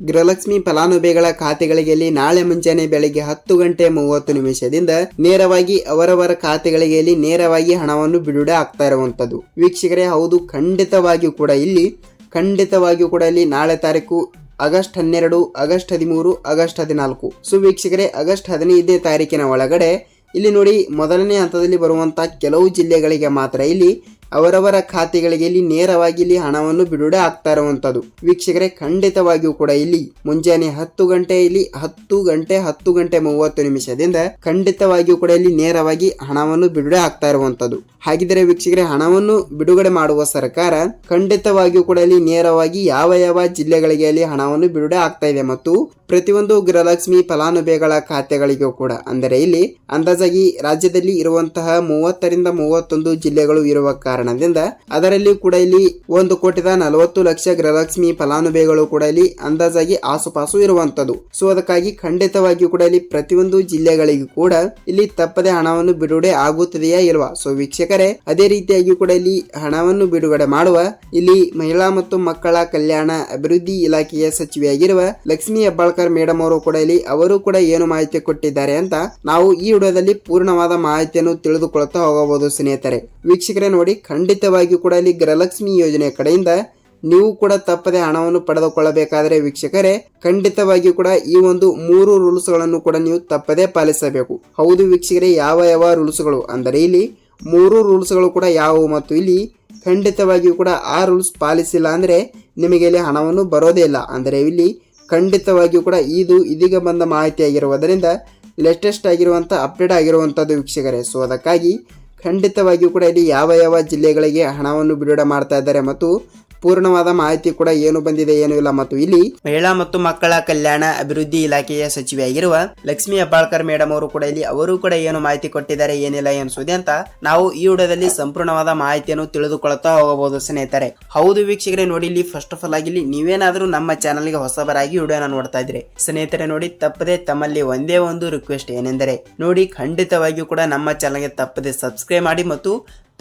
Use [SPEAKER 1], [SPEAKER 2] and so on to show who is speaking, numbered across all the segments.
[SPEAKER 1] ಗೃಹಲಕ್ಷ್ಮಿ ಫಲಾನುಭವಿಗಳ ಖಾತೆಗಳಿಗೆ ನಾಳೆ ಮುಂಜಾನೆ ಬೆಳಗ್ಗೆ ಹತ್ತು ಗಂಟೆ ಮೂವತ್ತು ನಿಮಿಷದಿಂದ ನೇರವಾಗಿ ಅವರವರ ಖಾತೆಗಳಿಗೆ ನೇರವಾಗಿ ಹಣವನ್ನು ಬಿಡುಗಡೆ ಆಗ್ತಾ ಇರುವಂತದ್ದು ವೀಕ್ಷಕರೇ, ಹೌದು, ಖಂಡಿತವಾಗಿಯೂ ಕೂಡ ಇಲ್ಲಿ, ಖಂಡಿತವಾಗಿಯೂ ಕೂಡ ಇಲ್ಲಿ ನಾಳೆ ತಾರೀಕು ಆಗಸ್ಟ್ ಹನ್ನೆರಡು, ಆಗಸ್ಟ್ ಹದಿಮೂರು, ಆಗಸ್ಟ್ ಹದಿನಾಲ್ಕು. ಸೊ ವೀಕ್ಷಕರೇ, ಆಗಸ್ಟ್ ಹದಿನೈದನೇ ತಾರೀಕಿನ ಒಳಗಡೆ ಇಲ್ಲಿ ನೋಡಿ ಮೊದಲನೇ ಹಂತದಲ್ಲಿ ಬರುವಂತಹ ಕೆಲವು ಜಿಲ್ಲೆಗಳಿಗೆ ಮಾತ್ರ ಇಲ್ಲಿ ಅವರವರ ಖಾತೆಗಳಿಗೆ ಇಲ್ಲಿ ನೇರವಾಗಿ ಇಲ್ಲಿ ಹಣವನ್ನು ಬಿಡುಗಡೆ ಆಗ್ತಾ ಇರುವಂತದ್ದು. ವೀಕ್ಷಕರೇ, ಖಂಡಿತವಾಗಿಯೂ ಕೂಡ ಇಲ್ಲಿ ಮುಂಜಾನೆ ಹತ್ತು ಗಂಟೆ, ಇಲ್ಲಿ ಹತ್ತು ಗಂಟೆ ಹತ್ತು ಗಂಟೆ ಮೂವತ್ತು ನಿಮಿಷದಿಂದ ಖಂಡಿತವಾಗಿಯೂ ಕೂಡ ಇಲ್ಲಿ ನೇರವಾಗಿ ಹಣವನ್ನು ಬಿಡುಗಡೆ ಆಗ್ತಾ ಇರುವಂತದ್ದು. ಹಾಗಿದ್ರೆ ವೀಕ್ಷಕರೇ, ಹಣವನ್ನು ಬಿಡುಗಡೆ ಮಾಡುವ ಸರ್ಕಾರ ಖಂಡಿತವಾಗಿಯೂ ಕೂಡ ಇಲ್ಲಿ ನೇರವಾಗಿ ಯಾವ ಯಾವ ಜಿಲ್ಲೆಗಳಿಗೆ ಅಲ್ಲಿ ಹಣವನ್ನು ಬಿಡುಗಡೆ ಆಗ್ತಾ ಇದೆ ಮತ್ತು ಪ್ರತಿಯೊಂದು ಗೃಹಲಕ್ಷ್ಮಿ ಫಲಾನುಭವಿಗಳ ಖಾತೆಗಳಿಗೂ ಕೂಡ. ಅಂದರೆ ಇಲ್ಲಿ ಅಂದಾಜಾಗಿ ರಾಜ್ಯದಲ್ಲಿ ಇರುವಂತಹ ಮೂವತ್ತರಿಂದ ಮೂವತ್ತೊಂದು ಜಿಲ್ಲೆಗಳು ಇರುವ ಕಾರಣದಿಂದ ಅದರಲ್ಲಿ ಕೂಡ ಇಲ್ಲಿ ಒಂದು ಕೋಟಿದ ನಲವತ್ತು ಲಕ್ಷ ಗೃಹಲಕ್ಷ್ಮಿ ಫಲಾನುಭವಿಗಳು ಕೂಡ ಇಲ್ಲಿ ಅಂದಾಜಾಗಿ ಆಸುಪಾಸು ಇರುವಂತದ್ದು ಸೊ ಅದಕ್ಕಾಗಿ ಖಂಡಿತವಾಗಿಯೂ ಕೂಡ ಇಲ್ಲಿ ಪ್ರತಿಯೊಂದು ಜಿಲ್ಲೆಗಳಿಗೂ ಕೂಡ ಇಲ್ಲಿ ತಪ್ಪದೆ ಹಣವನ್ನು ಬಿಡುಗಡೆ ಆಗುತ್ತದೆಯಾ ಇಲ್ವಾ? ಸೊ ವೀಕ್ಷಕರೇ, ಅದೇ ರೀತಿಯಾಗಿ ಕೂಡ ಇಲ್ಲಿ ಹಣವನ್ನು ಬಿಡುಗಡೆ ಮಾಡುವ ಇಲ್ಲಿ ಮಹಿಳಾ ಮತ್ತು ಮಕ್ಕಳ ಕಲ್ಯಾಣ ಅಭಿವೃದ್ಧಿ ಇಲಾಖೆಯ ಸಚಿವೆಯಾಗಿರುವ ಲಕ್ಷ್ಮೀ ಹೆಬ್ಬಾಳ್ಕರ್ ಮೇಡಮ್ ಅವರು ಕೂಡ ಇಲ್ಲಿ, ಅವರು ಕೂಡ ಏನು ಮಾಹಿತಿ ಕೊಟ್ಟಿದ್ದಾರೆ ಅಂತ ನಾವು ಈ ವಿಡಿಯೋದಲ್ಲಿ ಪೂರ್ಣವಾದ ಮಾಹಿತಿಯನ್ನು ತಿಳಿದುಕೊಳ್ತಾ ಹೋಗಬಹುದು ಸ್ನೇಹಿತರೆ. ವೀಕ್ಷಕರೇ ನೋಡಿ, ಖಂಡಿತವಾಗಿಯೂ ಕೂಡ ಇಲ್ಲಿ ಗೃಹಲಕ್ಷ್ಮಿ ಯೋಜನೆ ಕಡೆಯಿಂದ ನೀವು ಕೂಡ ತಪ್ಪದೆ ಹಣವನ್ನು ಪಡೆದುಕೊಳ್ಳಬೇಕಾದರೆ ವೀಕ್ಷಕರೇ, ಖಂಡಿತವಾಗಿಯೂ ಕೂಡ ಈ ಒಂದು ಮೂರು ರೂಲ್ಸ್ಗಳನ್ನು ಕೂಡ ನೀವು ತಪ್ಪದೆ ಪಾಲಿಸಬೇಕು. ಹೌದು ವೀಕ್ಷಕರೇ, ಯಾವ ಯಾವ ರೂಲ್ಸ್ಗಳು? ಅಂದರೆ ಇಲ್ಲಿ ಮೂರು ರೂಲ್ಸ್ಗಳು ಕೂಡ ಯಾವುವು ಮತ್ತು ಇಲ್ಲಿ ಖಂಡಿತವಾಗಿಯೂ ಕೂಡ ಆ ರೂಲ್ಸ್ ಪಾಲಿಸಿಲ್ಲ ಅಂದರೆ ನಿಮಗೆ ಇಲ್ಲಿ ಹಣವನ್ನು ಬರೋದೇ ಇಲ್ಲ. ಅಂದರೆ ಇಲ್ಲಿ ಖಂಡಿತವಾಗಿಯೂ ಕೂಡ ಇದು ಇದೀಗ ಬಂದ ಮಾಹಿತಿ ಆಗಿರುವುದರಿಂದ ಲೇಟೆಸ್ಟ್ ಆಗಿರುವಂಥ ಅಪ್ಡೇಟ್ ಆಗಿರುವಂಥದ್ದು ವೀಕ್ಷಕರೇ. ಸೊ ಅದಕ್ಕಾಗಿ ಖಂಡಿತವಾಗಿಯೂ ಕೂಡ ಇಲ್ಲಿ ಯಾವ ಯಾವ ಜಿಲ್ಲೆಗಳಿಗೆ ಹಣವನ್ನು ಬಿಡುಗಡೆ ಮಾಡ್ತಾ ಇದ್ದಾರೆ ಮತ್ತು ಪೂರ್ಣವಾದ ಮಾಹಿತಿ ಕೂಡ ಏನು ಬಂದಿದೆ ಏನು ಇಲ್ಲ. ಮತ್ತು ಇಲ್ಲಿ ಮಹಿಳಾ ಮತ್ತು ಮಕ್ಕಳ ಕಲ್ಯಾಣ ಅಭಿವೃದ್ಧಿ ಇಲಾಖೆಯ ಸಚಿವೆಯಾಗಿರುವ ಲಕ್ಷ್ಮಿ ಹೆಬ್ಬಾಳ್ಕರ್ ಮೇಡಮ್ ಅವರು ಕೂಡ ಇಲ್ಲಿ ಅವರು ಕೂಡ ಏನು ಮಾಹಿತಿ ಕೊಟ್ಟಿದ್ದಾರೆ, ಏನಿಲ್ಲ ಎನ್ಸುವುದೇ ಅಂತ ನಾವು ಈ ವಿಡಿಯೋದಲ್ಲಿ ಸಂಪೂರ್ಣವಾದ ಮಾಹಿತಿಯನ್ನು ತಿಳಿದುಕೊಳ್ಳುತ್ತಾ ಹೋಗಬಹುದು ಸ್ನೇಹಿತರೆ. ಹೌದು ವೀಕ್ಷಕರೆ, ನೋಡಿ ಇಲ್ಲಿ ಫಸ್ಟ್ ಆಫ್ ಆಲ್ ಆಗಿ ಇಲ್ಲಿ ನೀವೇನಾದ್ರೂ ನಮ್ಮ ಚಾನಲ್ಗೆ ಹೊಸಬರಾಗಿ ವಿಡಿಯೋನ ನೋಡ್ತಾ ಇದ್ರೆ ಸ್ನೇಹಿತರೆ, ನೋಡಿ ತಪ್ಪದೆ ತಮ್ಮಲ್ಲಿ ಒಂದೇ ಒಂದು ರಿಕ್ವೆಸ್ಟ್ ಏನೆಂದರೆ, ನೋಡಿ ಖಂಡಿತವಾಗಿಯೂ ಕೂಡ ನಮ್ಮ ಚಾನಲ್ಗೆ ತಪ್ಪದೆ ಸಬ್ಸ್ಕ್ರೈಬ್ ಮಾಡಿ ಮತ್ತು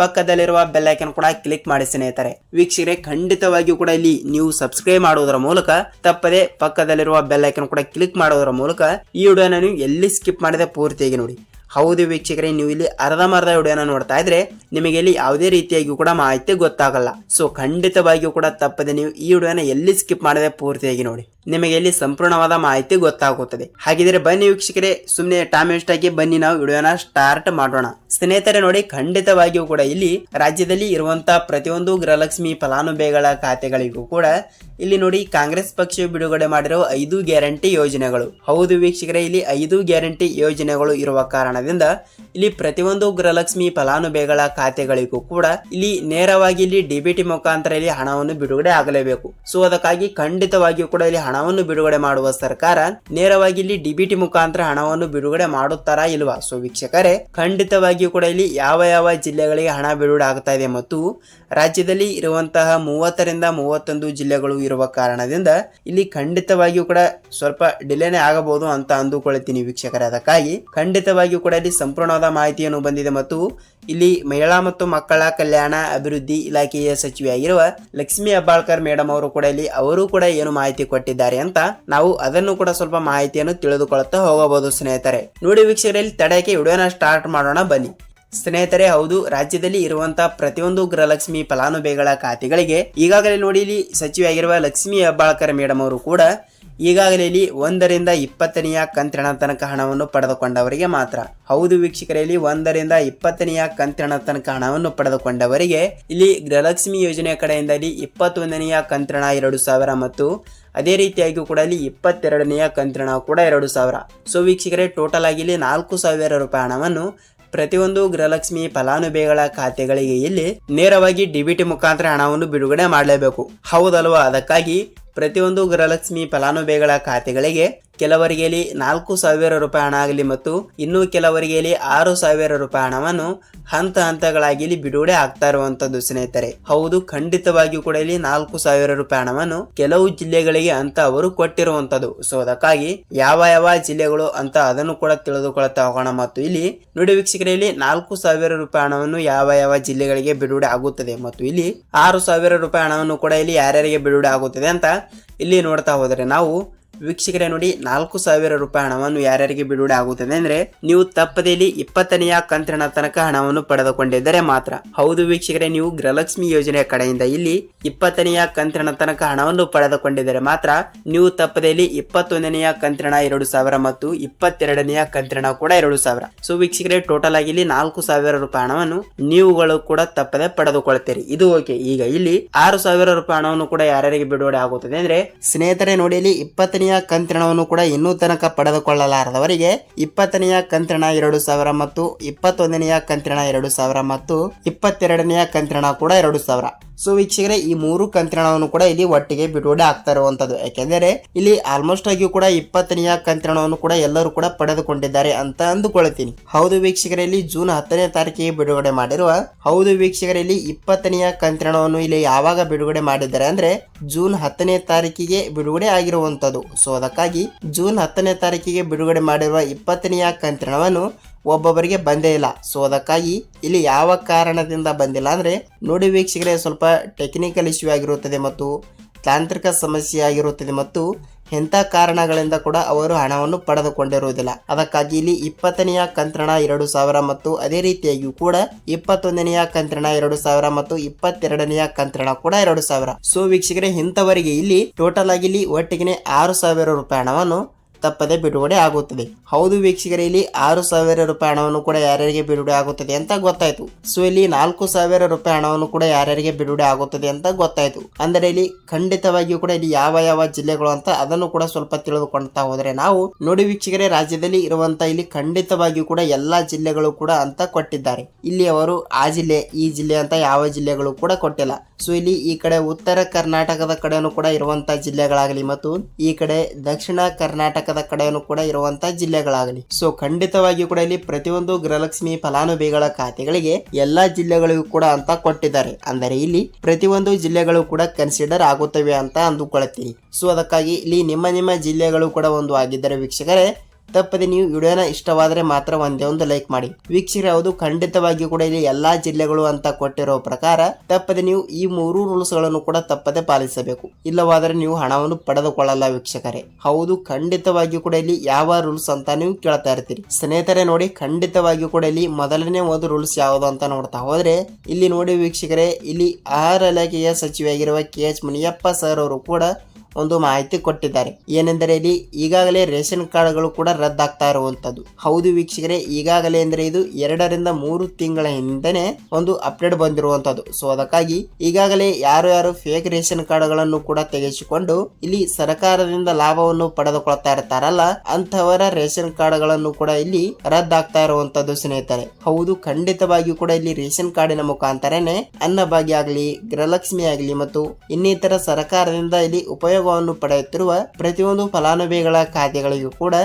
[SPEAKER 1] ಪಕ್ಕದಲ್ಲಿರುವ ಬೆಲ್ ಐಕನ್ ಕೂಡ ಕ್ಲಿಕ್ ಮಾಡಿ ಸ್ನೇಹಿತರೆ. ವೀಕ್ಷಕರೇ, ಖಂಡಿತವಾಗಿಯೂ ಕೂಡ ಇಲ್ಲಿ ನೀವು ಸಬ್ಸ್ಕ್ರೈಬ್ ಮಾಡುವುದರ ಮೂಲಕ, ತಪ್ಪದೆ ಪಕ್ಕದಲ್ಲಿರುವ ಬೆಲ್ ಐಕನ್ ಕೂಡ ಕ್ಲಿಕ್ ಮಾಡುವುದರ ಮೂಲಕ ಈ ವಿಡಿಯೋನ ನೀವು ಎಲ್ಲಿ ಸ್ಕಿಪ್ ಮಾಡಿದೆ ಪೂರ್ತಿಯಾಗಿ ನೋಡಿ. ಹೌದು ವೀಕ್ಷಕರೇ, ನೀವು ಇಲ್ಲಿ ಅರ್ಧಮರ್ಧ ವಿಡಿಯೋನ ನೋಡ್ತಾ ಇದ್ರೆ ನಿಮಗೆ ಇಲ್ಲಿ ಯಾವುದೇ ರೀತಿಯಾಗಿ ಕೂಡ ಮಾಹಿತಿ ಗೊತ್ತಾಗಲ್ಲ. ಸೊ ಖಂಡಿತವಾಗಿಯೂ ಕೂಡ ತಪ್ಪದೆ ನೀವು ಈ ವಿಡಿಯೋನ ಎಲ್ಲಿ ಸ್ಕಿಪ್ ಮಾಡದೆ ಪೂರ್ತಿಯಾಗಿ ನೋಡಿ. ನಿಮಗೆ ಇಲ್ಲಿ ಸಂಪೂರ್ಣವಾದ ಮಾಹಿತಿ ಗೊತ್ತಾಗುತ್ತದೆ. ಹಾಗಿದ್ರೆ ಬನ್ನಿ ವೀಕ್ಷಕರೇ ಸುಮ್ಮನೆ ಟೈಮ್ ವೇಸ್ಟ್ ಆಗಿ ಬನ್ನಿ, ನಾವು ವಿಡಿಯೋನ ಸ್ಟಾರ್ಟ್ ಮಾಡೋಣ. ಸ್ನೇಹಿತರೆ, ನೋಡಿ, ಖಂಡಿತವಾಗಿಯೂ ಕೂಡ ಇಲ್ಲಿ ರಾಜ್ಯದಲ್ಲಿ ಇರುವಂತಹ ಪ್ರತಿಯೊಂದು ಗೃಹಲಕ್ಷ್ಮಿ ಫಲಾನುಭವಿಗಳ ಖಾತೆಗಳಿಗೂ ಕೂಡ ಇಲ್ಲಿ ನೋಡಿ, ಕಾಂಗ್ರೆಸ್ ಪಕ್ಷ ಬಿಡುಗಡೆ ಮಾಡಿರುವ ಐದು ಗ್ಯಾರಂಟಿ ಯೋಜನೆಗಳು. ಹೌದು ವೀಕ್ಷಕರೇ, ಇಲ್ಲಿ ಐದು ಗ್ಯಾರಂಟಿ ಯೋಜನೆಗಳು ಇರುವ ಕಾರಣದಿಂದ ಇಲ್ಲಿ ಪ್ರತಿಯೊಂದು ಗೃಹಲಕ್ಷ್ಮಿ ಫಲಾನುಭವಿಗಳ ಖಾತೆಗಳಿಗೂ ಕೂಡ ಇಲ್ಲಿ ನೇರವಾಗಿ ಇಲ್ಲಿ ಡಿಬಿಟಿ ಮುಖಾಂತರ ಇಲ್ಲಿ ಹಣವನ್ನು ಬಿಡುಗಡೆ ಆಗಲೇಬೇಕು. ಸೊ ಅದಕ್ಕಾಗಿ ಖಂಡಿತವಾಗಿಯೂ ಕೂಡ ಇಲ್ಲಿ ಹಣವನ್ನು ಬಿಡುಗಡೆ ಮಾಡುವ ಸರ್ಕಾರ ನೇರವಾಗಿ ಇಲ್ಲಿ ಡಿಬಿಟಿ ಮುಖಾಂತರ ಹಣವನ್ನು ಬಿಡುಗಡೆ ಮಾಡುತ್ತಾರ ಇಲ್ವಾ? ಸೊ ವೀಕ್ಷಕರೇ, ಖಂಡಿತವಾಗಿಯೂ ಕೂಡ ಇಲ್ಲಿ ಯಾವ ಯಾವ ಜಿಲ್ಲೆಗಳಿಗೆ ಹಣ ಬಿಡುಗಡೆ ಆಗ್ತಾ ಇದೆ ಮತ್ತು ರಾಜ್ಯದಲ್ಲಿ ಇರುವಂತಹ ಮೂವತ್ತರಿಂದ ಮೂವತ್ತೊಂದು ಜಿಲ್ಲೆಗಳು ಇರುವ ಕಾರಣದಿಂದ ಇಲ್ಲಿ ಖಂಡಿತವಾಗಿಯೂ ಕೂಡ ಸ್ವಲ್ಪ ಡಿಲೇನೇ ಆಗಬಹುದು ಅಂತ ಅಂದುಕೊಳ್ಳುತ್ತೀನಿ ವೀಕ್ಷಕರೇ. ಅದಕ್ಕಾಗಿ ಖಂಡಿತವಾಗಿಯೂ ಕೂಡ ಇಲ್ಲಿ ಸಂಪೂರ್ಣವಾದ ಮಾಹಿತಿಯನ್ನು ಬಂದಿದೆ ಮತ್ತು ಇಲ್ಲಿ ಮಹಿಳಾ ಮತ್ತು ಮಕ್ಕಳ ಕಲ್ಯಾಣ ಅಭಿವೃದ್ಧಿ ಇಲಾಖೆಯ ಸಚಿವೆಯಾಗಿರುವ ಲಕ್ಷ್ಮಿ ಹೆಬ್ಬಾಳ್ಕರ್ ಮೇಡಮ್ ಅವರು ಕೂಡ ಇಲ್ಲಿ ಅವರು ಕೂಡ ಏನು ಮಾಹಿತಿ ಕೊಟ್ಟಿದ್ದಾರೆ ಅಂತ ನಾವು ಅದನ್ನು ಕೂಡ ಸ್ವಲ್ಪ ಮಾಹಿತಿಯನ್ನು ತಿಳಿದುಕೊಳ್ಳುತ್ತಾ ಹೋಗಬಹುದು, ಸ್ನೇಹಿತರೆ. ನೋಡಿ ವೀಕ್ಷಕರಲ್ಲಿ ತಡೆಯಕ್ಕೆ ವಿಡಿಯೋನ ಸ್ಟಾರ್ಟ್ ಮಾಡೋಣ, ಬನ್ನಿ. ಸ್ನೇಹಿತರೆ, ಹೌದು, ರಾಜ್ಯದಲ್ಲಿ ಇರುವಂತಹ ಪ್ರತಿಯೊಂದು ಗೃಹಲಕ್ಷ್ಮಿ ಫಲಾನುಭವಿಗಳ ಖಾತೆಗಳಿಗೆ ಈಗಾಗಲೇ ನೋಡಿ ಇಲ್ಲಿ ಸಚಿವೆಯಾಗಿರುವ ಲಕ್ಷ್ಮೀ ಹೆಬ್ಬಾಳ್ಕರ್ ಮೇಡಮ್ ಅವರು ಕೂಡ ಈಗಾಗಲೇ ಇಲ್ಲಿ ಒಂದರಿಂದ ಇಪ್ಪತ್ತನೆಯ ಕಂತಿನ ತನಕ ಹಣವನ್ನು ಪಡೆದುಕೊಂಡವರಿಗೆ ಮಾತ್ರ. ಹೌದು ವೀಕ್ಷಕರಲ್ಲಿ ಒಂದರಿಂದ ಇಪ್ಪತ್ತನೆಯ ಕಂತಿನ ತನಕ ಹಣವನ್ನು ಪಡೆದುಕೊಂಡವರಿಗೆ ಇಲ್ಲಿ ಗೃಹಲಕ್ಷ್ಮಿ ಯೋಜನೆ ಕಡೆಯಿಂದ ಇಲ್ಲಿ ಇಪ್ಪತ್ತೊಂದನೆಯ ಕಂತಿನ ಎರಡು ಸಾವಿರ ಮತ್ತು ಅದೇ ರೀತಿಯಾಗಿ ಕೂಡ ಇಲ್ಲಿ ಇಪ್ಪತ್ತೆರಡನೆಯ ಕಂತಿನ ಕೂಡ ಎರಡು ಸಾವಿರ. ಸೊ ವೀಕ್ಷಕರೇ ಟೋಟಲ್ ಆಗಿ ಇಲ್ಲಿ ನಾಲ್ಕು ಸಾವಿರ ರೂಪಾಯಿ ಹಣವನ್ನು ಪ್ರತಿಯೊಂದು ಗೃಹಲಕ್ಷ್ಮಿ ಫಲಾನುಭವಿಗಳ ಖಾತೆಗಳಿಗೆ ಇಲ್ಲಿ ನೇರವಾಗಿ ಡಿಬಿಟಿ ಮುಖಾಂತರ ಹಣವನ್ನು ಬಿಡುಗಡೆ ಮಾಡಲೇಬೇಕು. ಹೌದಲ್ವಾ? ಅದಕ್ಕಾಗಿ ಪ್ರತಿಯೊಂದು ಗೃಹಲಕ್ಷ್ಮಿ ಫಲಾನುಭವಿಗಳ ಖಾತೆಗಳಿಗೆ ಕೆಲವರಿಗೆ ನಾಲ್ಕು ಸಾವಿರ ರೂಪಾಯಿ ಹಣ ಆಗಲಿ ಮತ್ತು ಇನ್ನು ಕೆಲವರಿಗೆ ಆರು ಸಾವಿರ ರೂಪಾಯಿ ಹಣವನ್ನು ಹಂತ ಹಂತಗಳಾಗಿ ಬಿಡುಗಡೆ ಆಗ್ತಾ ಇರುವಂತದ್ದು ಸ್ನೇಹಿತರೆ. ಹೌದು, ಖಂಡಿತವಾಗಿಯೂ ಕೂಡ ಇಲ್ಲಿ ನಾಲ್ಕು ಸಾವಿರ ರೂಪಾಯಿ ಹಣವನ್ನು ಕೆಲವು ಜಿಲ್ಲೆಗಳಿಗೆ ಅಂತ ಅವರು ಕೊಟ್ಟಿರುವಂತದ್ದು. ಸೊ, ಅದಕ್ಕಾಗಿ ಯಾವ ಯಾವ ಜಿಲ್ಲೆಗಳು ಅಂತ ಅದನ್ನು ಕೂಡ ತಿಳಿದುಕೊಳ್ಳುತ್ತಾ ಹೋಗೋಣ ಮತ್ತು ಇಲ್ಲಿ ನುಡಿ ವೀಕ್ಷಕರಲ್ಲಿ ನಾಲ್ಕು ಸಾವಿರ ರೂಪಾಯಿ ಹಣವನ್ನು ಯಾವ ಯಾವ ಜಿಲ್ಲೆಗಳಿಗೆ ಬಿಡುಗಡೆ ಆಗುತ್ತದೆ ಮತ್ತು ಇಲ್ಲಿ ಆರು ಸಾವಿರ ರೂಪಾಯಿ ಹಣವನ್ನು ಕೂಡ ಇಲ್ಲಿ ಯಾರ್ಯಾರಿಗೆ ಬಿಡುಗಡೆ ಆಗುತ್ತದೆ ಅಂತ ಇಲ್ಲಿ ನೋಡ್ತಾ ಹೋದರೆ ನಾವು ವೀಕ್ಷಕರೇ ನೋಡಿ, ನಾಲ್ಕು ಸಾವಿರ ರೂಪಾಯಿ ಹಣವನ್ನು ಯಾರ್ಯಾರಿಗೆ ಬಿಡುಗಡೆ ಆಗುತ್ತದೆ ಅಂದ್ರೆ, ನೀವು ತಪ್ಪದೇಲಿ ಇಪ್ಪತ್ತನೆಯ ಕಂತಿನ ತನಕ ಹಣವನ್ನು ಪಡೆದುಕೊಂಡಿದ್ದರೆ ಮಾತ್ರ. ಹೌದು ವೀಕ್ಷಕರೇ, ನೀವು ಗೃಹಲಕ್ಷ್ಮಿ ಯೋಜನೆಯ ಕಡೆಯಿಂದ ಇಲ್ಲಿ ಇಪ್ಪತ್ತನೆಯ ಕಂತಿನ ತನಕ ಹಣವನ್ನು ಪಡೆದುಕೊಂಡಿದ್ದರೆ ಮಾತ್ರ, ನೀವು ತಪ್ಪದೇಲಿ ಇಪ್ಪತ್ತೊಂದನೆಯ ಕಂತಿನ ಎರಡು ಸಾವಿರ ಮತ್ತು ಇಪ್ಪತ್ತೆರಡನೆಯ ಕಂತಿನ ಕೂಡ ಎರಡು ಸಾವಿರ. ಸೊ ವೀಕ್ಷಕರೇ ಟೋಟಲ್ ಆಗಿ ಇಲ್ಲಿ ನಾಲ್ಕು ಸಾವಿರ ರೂಪಾಯಿ ಹಣವನ್ನು ನೀವುಗಳು ಕೂಡ ತಪ್ಪದೆ ಪಡೆದುಕೊಳ್ತೀರಿ ಇದು ಓಕೆ. ಈಗ ಇಲ್ಲಿ ಆರು ಸಾವಿರ ರೂಪಾಯಿ ಹಣವನ್ನು ಕೂಡ ಯಾರ್ಯಾರಿಗೆ ಬಿಡುಗಡೆ ಆಗುತ್ತದೆ ಅಂದ್ರೆ, ಸ್ನೇಹಿತರೆ ನೋಡಿ, ಇಲ್ಲಿ ಇಪ್ಪತ್ತನೆಯ ಕಂತ್ರಣವನ್ನು ಕೂಡ ಇನ್ನೂ ತನಕ ಪಡೆದುಕೊಳ್ಳಲಾರದವರಿಗೆ ಇಪ್ಪತ್ತನೆಯ ಕಂತ್ರಣ ಎರಡು ಸಾವಿರ ಮತ್ತು ಇಪ್ಪತ್ತೊಂದನೆಯ ಕಂತ್ರಣ ಎರಡು ಸಾವಿರ ಮತ್ತು ಇಪ್ಪತ್ತೆರಡನೆಯ ಕಂತ್ರಣ ಕೂಡ ಎರಡು ಸಾವಿರ. ಸೊ ವೀಕ್ಷಕರೇ, ಈ ಮೂರು ಕಂತ್ರಣವನ್ನು ಕೂಡ ಇಲ್ಲಿ ಒಟ್ಟಿಗೆ ಬಿಡುಗಡೆ ಆಗ್ತಾ ಇರುವಂತದ್ದು ಯಾಕೆಂದರೆ, ಇಲ್ಲಿ ಆಲ್ಮೋಸ್ಟ್ ಆಗಿಯೂ ಕೂಡ ಇಪ್ಪತ್ತನೆಯ ಕಂತ್ರಣವನ್ನು ಕೂಡ ಎಲ್ಲರೂ ಕೂಡ ಪಡೆದುಕೊಂಡಿದ್ದಾರೆ ಅಂತ ಅಂದುಕೊಳ್ತೀನಿ. ಹೌದು ವೀಕ್ಷಕರಲ್ಲಿ ಜೂನ್ ಹತ್ತನೇ ತಾರೀಕಿಗೆ ಬಿಡುಗಡೆ ಮಾಡಿರುವ, ಹೌದು ವೀಕ್ಷಕರಲ್ಲಿ ಇಪ್ಪತ್ತನೆಯ ಕಂತ್ರಣವನ್ನು ಇಲ್ಲಿ ಯಾವಾಗ ಬಿಡುಗಡೆ ಮಾಡಿದ್ದಾರೆ ಅಂದ್ರೆ, ಜೂನ್ ಹತ್ತನೇ ತಾರೀಕಿಗೆ ಬಿಡುಗಡೆ ಆಗಿರುವಂತದ್ದು ಸೊ ಅದಕ್ಕಾಗಿ ಜೂನ್ ಹತ್ತನೇ ತಾರೀಕಿಗೆ ಬಿಡುಗಡೆ ಮಾಡಿರುವ ಇಪ್ಪತ್ತನೆಯ ಕಂತಿಣವನ್ನು ಒಬ್ಬೊಬ್ಬರಿಗೆ ಬಂದೇ ಇಲ್ಲ. ಸೊ ಅದಕ್ಕಾಗಿ ಇಲ್ಲಿ ಯಾವ ಕಾರಣದಿಂದ ಬಂದಿಲ್ಲ ಅಂದರೆ ನೋಡಿ ವೀಕ್ಷಕರೇ, ಸ್ವಲ್ಪ ಟೆಕ್ನಿಕಲ್ ಇಶ್ಯೂ ಆಗಿರುತ್ತದೆ ಮತ್ತು ತಾಂತ್ರಿಕ ಸಮಸ್ಯೆ ಆಗಿರುತ್ತದೆ ಮತ್ತು ಎಂಥ ಕಾರಣಗಳಿಂದ ಕೂಡ ಅವರು ಹಣವನ್ನು ಪಡೆದುಕೊಂಡಿರುವುದಿಲ್ಲ. ಅದಕ್ಕಾಗಿ ಇಲ್ಲಿ ಇಪ್ಪತ್ತನೆಯ ಕಂತ್ರಣ ಎರಡು ಸಾವಿರ ಮತ್ತು ಅದೇ ರೀತಿಯಾಗಿಯೂ ಕೂಡ ಇಪ್ಪತ್ತೊಂದನೆಯ ಕಂತ್ರಣ ಎರಡು ಸಾವಿರ ಮತ್ತು ಇಪ್ಪತ್ತೆರಡನೆಯ ಕಂತ್ರಣ ಕೂಡ ಎರಡು ಸಾವಿರ. ಸೊ ವೀಕ್ಷಕರೇ, ಇಂಥವರಿಗೆ ಇಲ್ಲಿ ಟೋಟಲ್ ಆಗಿ ಇಲ್ಲಿ ಒಟ್ಟಿಗೆ ಆರು ಸಾವಿರ ರೂಪಾಯಿ ಹಣವನ್ನು ತಪ್ಪದೆ ಬಿಡುಗಡೆ ಆಗುತ್ತದೆ. ಹೌದು ವೀಕ್ಷಕರೇ, ಇಲ್ಲಿ ಆರು ಸಾವಿರ ರೂಪಾಯಿ ಹಣವನ್ನು ಕೂಡ ಯಾರ್ಯಾರಿಗೆ ಬಿಡುಗಡೆ ಆಗುತ್ತದೆ ಅಂತ ಗೊತ್ತಾಯ್ತು. ಸೊ, ಇಲ್ಲಿ ನಾಲ್ಕು ಸಾವಿರ ರೂಪಾಯಿ ಹಣವನ್ನು ಕೂಡ ಯಾರ್ಯಾರಿಗೆ ಬಿಡುಗಡೆ ಆಗುತ್ತದೆ ಅಂತ ಗೊತ್ತಾಯ್ತು. ಅಂದರೆ, ಇಲ್ಲಿ ಖಂಡಿತವಾಗಿಯೂ ಕೂಡ ಇಲ್ಲಿ ಯಾವ ಯಾವ ಜಿಲ್ಲೆಗಳು ಅಂತ ಅದನ್ನು ಕೂಡ ಸ್ವಲ್ಪ ತಿಳಿದುಕೊಳ್ತಾ ಹೋದರೆ ನಾವು ನೋಡಿ ವೀಕ್ಷಕರೇ, ರಾಜ್ಯದಲ್ಲಿ ಇರುವಂತ ಇಲ್ಲಿ ಖಂಡಿತವಾಗಿಯೂ ಕೂಡ ಎಲ್ಲಾ ಜಿಲ್ಲೆಗಳು ಕೂಡ ಅಂತ ಕೊಟ್ಟಿದ್ದಾರೆ. ಇಲ್ಲಿ ಅವರು ಆ ಜಿಲ್ಲೆ, ಈ ಜಿಲ್ಲೆ ಅಂತ ಯಾವ ಜಿಲ್ಲೆಗಳು ಕೂಡ ಕೊಟ್ಟಿಲ್ಲ. ಸೊ, ಇಲ್ಲಿ ಈ ಕಡೆ ಉತ್ತರ ಕರ್ನಾಟಕದ ಕಡೆನೂ ಕೂಡ ಇರುವಂತಹ ಜಿಲ್ಲೆಗಳಾಗಲಿ ಮತ್ತು ಈ ಕಡೆ ದಕ್ಷಿಣ ಕರ್ನಾಟಕದ ಕಡೆಯೂ ಕೂಡ ಇರುವಂತ ಜಿಲ್ಲೆಗಳಾಗಲಿ. ಸೊ ಖಂಡಿತವಾಗಿ ಕೂಡ ಇಲ್ಲಿ ಪ್ರತಿಯೊಂದು ಗೃಹಲಕ್ಷ್ಮಿ ಫಲಾನುಭವಿಗಳ ಖಾತೆಗಳಿಗೆ ಎಲ್ಲಾ ಜಿಲ್ಲೆಗಳಿಗೂ ಕೂಡ ಅಂತ ಕೊಟ್ಟಿದ್ದಾರೆ. ಅಂದರೆ ಇಲ್ಲಿ ಪ್ರತಿಯೊಂದು ಜಿಲ್ಲೆಗಳು ಕೂಡ ಕನ್ಸಿಡರ್ ಆಗುತ್ತವೆ ಅಂತ ಅಂದುಕೊಳ್ಳುತ್ತೀನಿ ಸೊ ಅದಕ್ಕಾಗಿ ಇಲ್ಲಿ ನಿಮ್ಮ ನಿಮ್ಮ ಜಿಲ್ಲೆಗಳು ಕೂಡ ಒಂದು ಆಗಿದ್ದರೆ ವೀಕ್ಷಕರೇ ತಪ್ಪದೆ ನೀವು ವಿಡಿಯೋನ ಇಷ್ಟವಾದರೆ ಮಾತ್ರ ಒಂದೇ ಒಂದು ಲೈಕ್ ಮಾಡಿ. ವೀಕ್ಷಕರೇ, ಹೌದು ಖಂಡಿತವಾಗಿಯೂ ಕೂಡ ಇಲ್ಲಿ ಎಲ್ಲಾ ಜಿಲ್ಲೆಗಳು ಅಂತ ಕೊಟ್ಟಿರೋ ಪ್ರಕಾರ ತಪ್ಪದೆ ನೀವು ಈ ಮೂರು ರೂಲ್ಸ್ಗಳನ್ನು ಕೂಡ ತಪ್ಪದೆ ಪಾಲಿಸಬೇಕು. ಇಲ್ಲವಾದರೆ ನೀವು ಹಣವನ್ನು ಪಡೆದುಕೊಳ್ಳಲ್ಲ ವೀಕ್ಷಕರೇ. ಹೌದು ಖಂಡಿತವಾಗಿಯೂ ಕೂಡ ಇಲ್ಲಿ ಯಾವ ರೂಲ್ಸ್ ಅಂತ ನೀವು ಕೇಳ್ತಾ ಇರ್ತೀರಿ. ಸ್ನೇಹಿತರೆ, ನೋಡಿ ಖಂಡಿತವಾಗಿಯೂ ಕೂಡ ಇಲ್ಲಿ ಮೊದಲನೇ ಒಂದು ರೂಲ್ಸ್ ಯಾವುದು ಅಂತ ನೋಡ್ತಾ ಹೋದ್ರೆ, ಇಲ್ಲಿ ನೋಡಿ ವೀಕ್ಷಕರೇ, ಇಲ್ಲಿ ಆಹಾರ ಇಲಾಖೆಯ ಸಚಿವೆಯಾಗಿರುವ ಕೆ ಎಚ್ ಮುನಿಯಪ್ಪ ಸರ್ ಅವರು ಕೂಡ ಒಂದು ಮಾಹಿತಿ ಕೊಟ್ಟಿದ್ದಾರೆ. ಏನೆಂದರೆ ಇಲ್ಲಿ ಈಗಾಗಲೇ ರೇಷನ್ ಕಾರ್ಡ್ಗಳು ಕೂಡ ರದ್ದಾಗ್ತಾ ಇರುವಂತದ್ದು ಹೌದು ವೀಕ್ಷಕರೇ, ಈಗಾಗಲೇ ಅಂದ್ರೆ ಇದು ಎರಡರಿಂದ ಮೂರು ತಿಂಗಳ ಹಿಂದೆನೆ ಒಂದು ಅಪ್ಡೇಟ್ ಬಂದಿರುವಂತದ್ದು ಸೊ ಅದಕ್ಕಾಗಿ ಈಗಾಗಲೇ ಯಾರು ಯಾರು ಫೇಕ್ ರೇಷನ್ ಕಾರ್ಡ್ಗಳನ್ನು ಕೂಡ ತೆಗೆಸಿಕೊಂಡು ಇಲ್ಲಿ ಸರ್ಕಾರದಿಂದ ಲಾಭವನ್ನು ಪಡೆದುಕೊಳ್ತಾ ಇರ್ತಾರಲ್ಲ ಅಂತವರ ರೇಷನ್ ಕಾರ್ಡ್ಗಳನ್ನು ಕೂಡ ಇಲ್ಲಿ ರದ್ದಾಗ್ತಾ ಇರುವಂತದ್ದು ಸ್ನೇಹಿತರೆ. ಹೌದು, ಖಂಡಿತವಾಗಿಯೂ ಕೂಡ ಇಲ್ಲಿ ರೇಷನ್ ಕಾರ್ಡಿನ ಮುಖಾಂತರನೇ ಅನ್ನಭಾಗ್ಯ ಆಗಲಿ ಗೃಹಲಕ್ಷ್ಮಿ ಆಗಲಿ ಮತ್ತು ಇನ್ನಿತರ ಸರ್ಕಾರದಿಂದ ಇಲ್ಲಿ ಉಪಯೋಗವನ್ನು ಪಡೆಯುತ್ತಿರುವ ಪ್ರತಿಯೊಂದು ಫಲಾನುಭವಿಗಳ ಖಾತೆಗಳಿಗೂ ಕೂಡ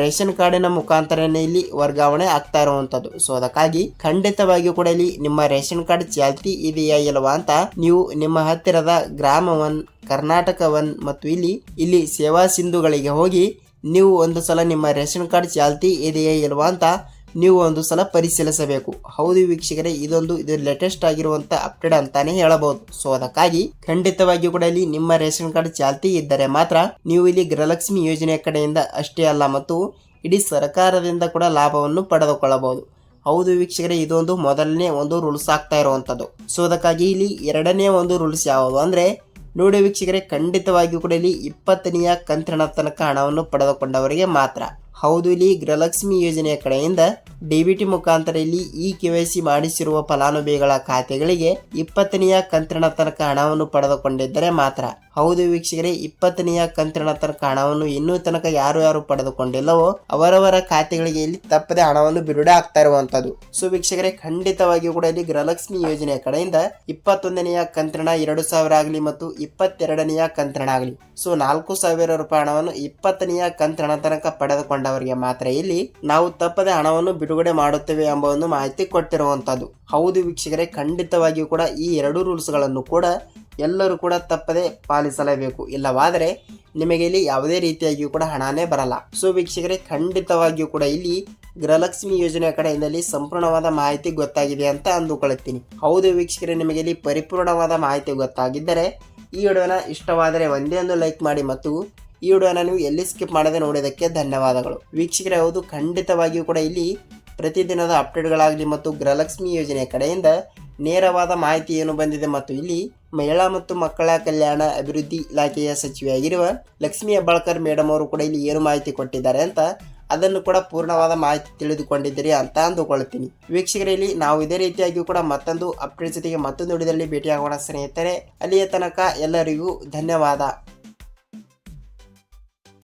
[SPEAKER 1] ರೇಷನ್ ಕಾರ್ಡಿನ ಮುಖಾಂತರನೇ ಇಲ್ಲಿ ವರ್ಗಾವಣೆ ಆಗ್ತಾ ಇರುವಂಥದ್ದು. ಸೊ ಅದಕ್ಕಾಗಿ ಖಂಡಿತವಾಗಿಯೂ ಕೂಡ ಇಲ್ಲಿ ನಿಮ್ಮ ರೇಷನ್ ಕಾರ್ಡ್ ಚಾಲ್ತಿ ಇದೆಯಾ ಇಲ್ಲವಾ ಅಂತ ನೀವು ನಿಮ್ಮ ಹತ್ತಿರದ ಗ್ರಾಮ ಒನ್ ಕರ್ನಾಟಕ ಒನ್ ಮತ್ತು ಇಲ್ಲಿ ಇಲ್ಲಿ ಸೇವಾ ಸಿಂಧುಗಳಿಗೆ ಹೋಗಿ ನೀವು ಒಂದು ಸಲ ನಿಮ್ಮ ರೇಷನ್ ಕಾರ್ಡ್ ಚಾಲ್ತಿ ಇದೆಯಾ ಇಲ್ವಾ ಅಂತ ನೀವು ಒಂದು ಸಲ ಪರಿಶೀಲಿಸಬೇಕು. ಹೌದು ವೀಕ್ಷಕರೇ, ಇದೊಂದು ಇದು ಲೇಟೆಸ್ಟ್ ಆಗಿರುವಂತ ಅಪ್ಡೇಟ್ ಅಂತಾನೆ ಹೇಳಬಹುದು. ಸೊ ಅದಕ್ಕಾಗಿ ಖಂಡಿತವಾಗಿಯೂ ಕೂಡ ಇಲ್ಲಿ ನಿಮ್ಮ ರೇಷನ್ ಕಾರ್ಡ್ ಚಾಲ್ತಿ ಇದ್ದರೆ ಮಾತ್ರ ನೀವು ಇಲ್ಲಿ ಗೃಹಲಕ್ಷ್ಮಿ ಯೋಜನೆಯ ಕಡೆಯಿಂದ ಅಷ್ಟೇ ಅಲ್ಲ ಮತ್ತು ಇಡೀ ಸರ್ಕಾರದಿಂದ ಕೂಡ ಲಾಭವನ್ನು ಪಡೆದುಕೊಳ್ಳಬಹುದು. ಹೌದು ವೀಕ್ಷಕರೇ, ಇದೊಂದು ಮೊದಲನೇ ಒಂದು ರೂಲ್ಸ್ ಆಗ್ತಾ ಇರುವಂತದ್ದು. ಸೊ ಅದಕ್ಕಾಗಿ ಇಲ್ಲಿ ಎರಡನೇ ಒಂದು ರೂಲ್ಸ್ ಯಾವುದು ಅಂದ್ರೆ, ನೋಡಿ ವೀಕ್ಷಕರೇ, ಖಂಡಿತವಾಗಿಯೂ ಕೂಡ ಇಲ್ಲಿ ಇಪ್ಪತ್ತನೆಯ ಕಂತಿನ ತನಕ ಹಣವನ್ನು ಪಡೆದುಕೊಂಡವರಿಗೆ ಮಾತ್ರ. ಹೌದು, ಇಲ್ಲಿ ಗೃಹಲಕ್ಷ್ಮಿ ಯೋಜನೆಯ ಕಡೆಯಿಂದ ಡಿಬಿಟಿ ಮುಖಾಂತರ ಇಲ್ಲಿ ಇ ಕೆವೈಸಿ ಮಾಡಿಸಿರುವ ಫಲಾನುಭವಿಗಳ ಖಾತೆಗಳಿಗೆ ಇಪ್ಪತ್ತನೆಯ ಕಂತಿನ ತನಕ ಹಣವನ್ನು ಪಡೆದುಕೊಂಡಿದ್ದರೆ ಮಾತ್ರ. ಹೌದು ವೀಕ್ಷಕರೇ, ಇಪ್ಪತ್ತನೆಯ ಕಂತಿನ ತನಕ ಹಣವನ್ನು ಇನ್ನೂ ತನಕ ಯಾರು ಯಾರು ಪಡೆದುಕೊಂಡಿಲ್ಲವೋ ಅವರವರ ಖಾತೆಗಳಿಗೆ ಇಲ್ಲಿ ತಪ್ಪದೆ ಹಣವನ್ನು ಬಿಡುಗಡೆ ಆಗ್ತಾ ಇರುವಂತದ್ದು ಸೊ ವೀಕ್ಷಕರೇ, ಖಂಡಿತವಾಗಿಯೂ ಕೂಡ ಇಲ್ಲಿ ಗೃಹಲಕ್ಷ್ಮಿ ಯೋಜನೆಯ ಕಡೆಯಿಂದ ಇಪ್ಪತ್ತೊಂದನೆಯ ಕಂತಿನ ಎರಡು ಸಾವಿರ ಆಗಲಿ ಮತ್ತು ಇಪ್ಪತ್ತೆರಡನೆಯ ಕಂತಿನ ಆಗಲಿ. ಸೊ ನಾಲ್ಕು ಸಾವಿರ ರೂಪಾಯಿ ಹಣವನ್ನು ಇಪ್ಪತ್ತನೆಯ ಕಂತಿನ ತನಕ ಪಡೆದುಕೊಂಡವರಿಗೆ ಮಾತ್ರ ಇಲ್ಲಿ ನಾವು ತಪ್ಪದೆ ಹಣವನ್ನು ಬಿಡುಗಡೆ ಮಾಡುತ್ತೇವೆ ಎಂಬ ಒಂದು ಮಾಹಿತಿ ಕೊಟ್ಟಿರುವಂತದ್ದು ಹೌದು ವೀಕ್ಷಕರೇ, ಖಂಡಿತವಾಗಿಯೂ ಕೂಡ ಈ ಎರಡು ರೂಲ್ಸ್ಗಳನ್ನು ಕೂಡ ಎಲ್ಲರೂ ಕೂಡ ತಪ್ಪದೆ ಪಾಲಿಸಲೇಬೇಕು. ಇಲ್ಲವಾದರೆ ನಿಮಗೆ ಇಲ್ಲಿ ಯಾವುದೇ ರೀತಿಯಾಗಿಯೂ ಕೂಡ ಹಣನೇ ಬರಲ್ಲ. ಸೊ ವೀಕ್ಷಕರೇ, ಖಂಡಿತವಾಗಿಯೂ ಕೂಡ ಇಲ್ಲಿ ಗೃಹಲಕ್ಷ್ಮಿ ಯೋಜನೆಯ ಕಡೆಯಿಂದ ಸಂಪೂರ್ಣವಾದ ಮಾಹಿತಿ ಗೊತ್ತಾಗಿದೆ ಅಂತ ಅಂದುಕೊಳ್ಳುತ್ತೀನಿ. ಹೌದು ವೀಕ್ಷಕರೇ, ನಿಮಗೆ ಇಲ್ಲಿ ಪರಿಪೂರ್ಣವಾದ ಮಾಹಿತಿ ಗೊತ್ತಾಗಿದ್ದರೆ ಈ ವಿಡಿಯೋನ ಇಷ್ಟವಾದರೆ ಒಂದೇ ಒಂದು ಲೈಕ್ ಮಾಡಿ ಮತ್ತು ಈ ವಿಡಿಯೋನ ನೀವು ಎಲ್ಲಿ ಸ್ಕಿಪ್ ಮಾಡದೆ ನೋಡೋದಕ್ಕೆ ಧನ್ಯವಾದಗಳು. ವೀಕ್ಷಕರೇ, ಹೌದು, ಖಂಡಿತವಾಗಿಯೂ ಕೂಡ ಇಲ್ಲಿ ಪ್ರತಿದಿನದ ಅಪ್ಡೇಟ್ಗಳಾಗಲಿ ಮತ್ತು ಗೃಹಲಕ್ಷ್ಮಿ ಯೋಜನೆಯ ಕಡೆಯಿಂದ ನೇರವಾದ ಮಾಹಿತಿ ಏನು ಬಂದಿದೆ ಮತ್ತು ಇಲ್ಲಿ ಮಹಿಳಾ ಮತ್ತು ಮಕ್ಕಳ ಕಲ್ಯಾಣ ಅಭಿವೃದ್ಧಿ ಇಲಾಖೆಯ ಸಚಿವೆಯಾಗಿರುವ ಲಕ್ಷ್ಮಿ ಹೆಬ್ಬಾಳ್ಕರ್ ಮೇಡಮ್ ಅವರು ಕೂಡ ಇಲ್ಲಿ ಏನು ಮಾಹಿತಿ ಕೊಟ್ಟಿದ್ದಾರೆ ಅಂತ ಅದನ್ನು ಕೂಡ ಪೂರ್ಣವಾದ ಮಾಹಿತಿ ತಿಳಿದುಕೊಂಡಿದ್ದೀರಿ ಅಂತ ಅಂದುಕೊಳ್ಳುತ್ತೀನಿ ವೀಕ್ಷಕರಲ್ಲಿ ನಾವು ಇದೇ ರೀತಿಯಾಗಿಯೂ ಕೂಡ ಮತ್ತೊಂದು ಅಪ್ಡೇಟ್ ಜೊತೆಗೆ ಮತ್ತೊಂದು ವಿಡಿಯೋದಲ್ಲಿ ಭೇಟಿಯಾಗೋಣ ಸ್ನೇಹಿತರೆ. ಅಲ್ಲಿಯ ತನಕ ಎಲ್ಲರಿಗೂ ಧನ್ಯವಾದ.